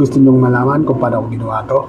Gusto nyong malaman kung paano ko ginawa to?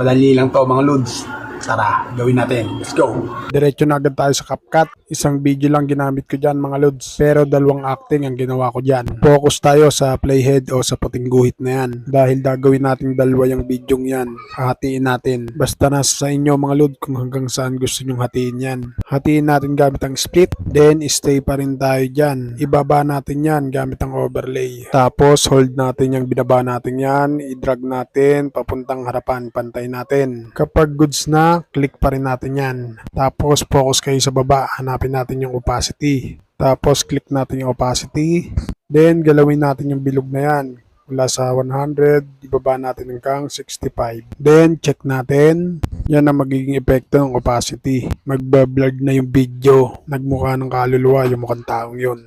Madali lang to mga lods. Tara, gawin natin. Let's go! Diretso na agad tayo sa CapCut. Isang video lang ginamit ko dyan mga lods. Pero dalawang acting ang ginawa ko dyan. Focus tayo sa playhead o sa puting guhit na yan. Dahil gagawin nating dalawa yung video yan. Hatiin natin. Basta nasa sa inyo mga lods kung hanggang saan gusto nyong hatiin yan. Hatiin natin gamit ang split. Then stay pa rin tayo dyan. Ibaba natin yan gamit ang overlay. Tapos hold natin yung binaba natin yan. I-drag natin papuntang harapan. Pantay natin. Kapag goods na, click pa rin natin yan. Tapos focus kayo sa baba. Hanapin natin yung opacity. Tapos click natin yung opacity. Then galawin natin yung bilog na yan. Mula sa 100, ibaba natin hanggang 65. Then check natin. Yan ang magiging epekto ng opacity. Magbablurred na yung video. Nagmukha ng kaluluwa yung mukhang taong yun.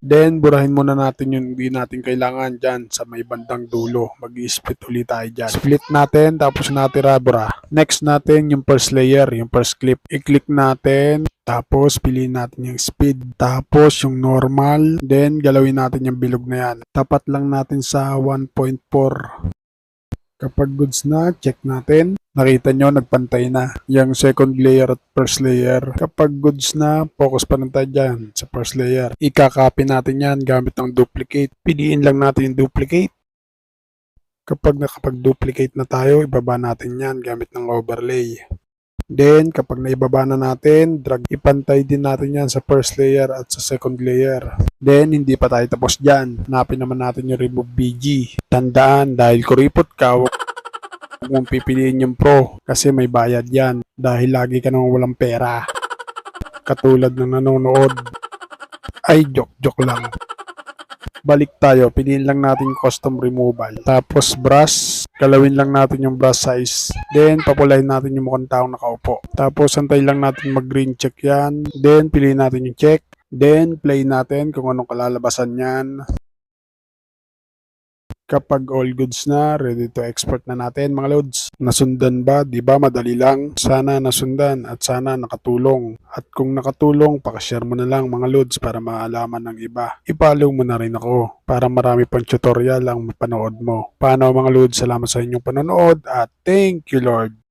Then, burahin muna natin yung hindi natin kailangan dyan sa may bandang dulo. Mag-split ulit tayo dyan. Split natin, tapos natira bura. Next natin yung first layer, yung first clip. I-click natin, tapos piliin natin yung speed. Tapos yung normal. Then, galawin natin yung bilog na yan. Tapat lang natin sa 1.4. Kapag goods na, check natin. Nakita nyo, nagpantay na. Yung second layer at first layer. Kapag goods na, focus pa rin tayo dyan sa first layer. Ika-copy natin yan gamit ng duplicate. Piliin lang natin yung duplicate. Kapag nakapag-duplicate na tayo, ibaba natin yan gamit ng overlay. Then, kapag naibaba na natin, drag ipantay din natin yan sa first layer at sa second layer. Then, hindi pa tayo tapos dyan. Hanapin naman natin yung remove BG. Tandaan, dahil kuripot ka, huwag mong pipiliin yung pro kasi may bayad yan dahil lagi ka nang walang pera. Katulad ng nanonood. Ay, joke-joke lang. Balik tayo, piliin lang natin custom removal. Tapos brush, galawin lang natin yung brush size. Then, papulayin natin yung mukhang taong nakaupo. Tapos, antay lang natin mag-green check yan. Then, piliin natin yung check. Then, play natin kung anong kalalabasan yan. Kapag all goods na, ready to export na natin mga loads. Nasundan ba? Di ba madali lang? Sana nasundan at sana nakatulong. At kung nakatulong, pakashare mo na lang mga loads para maalaman ng iba. Ipollow mo na rin ako para marami pang tutorial ang mapanood mo. Paano mga loads? Salamat sa inyong panonood at thank you Lord.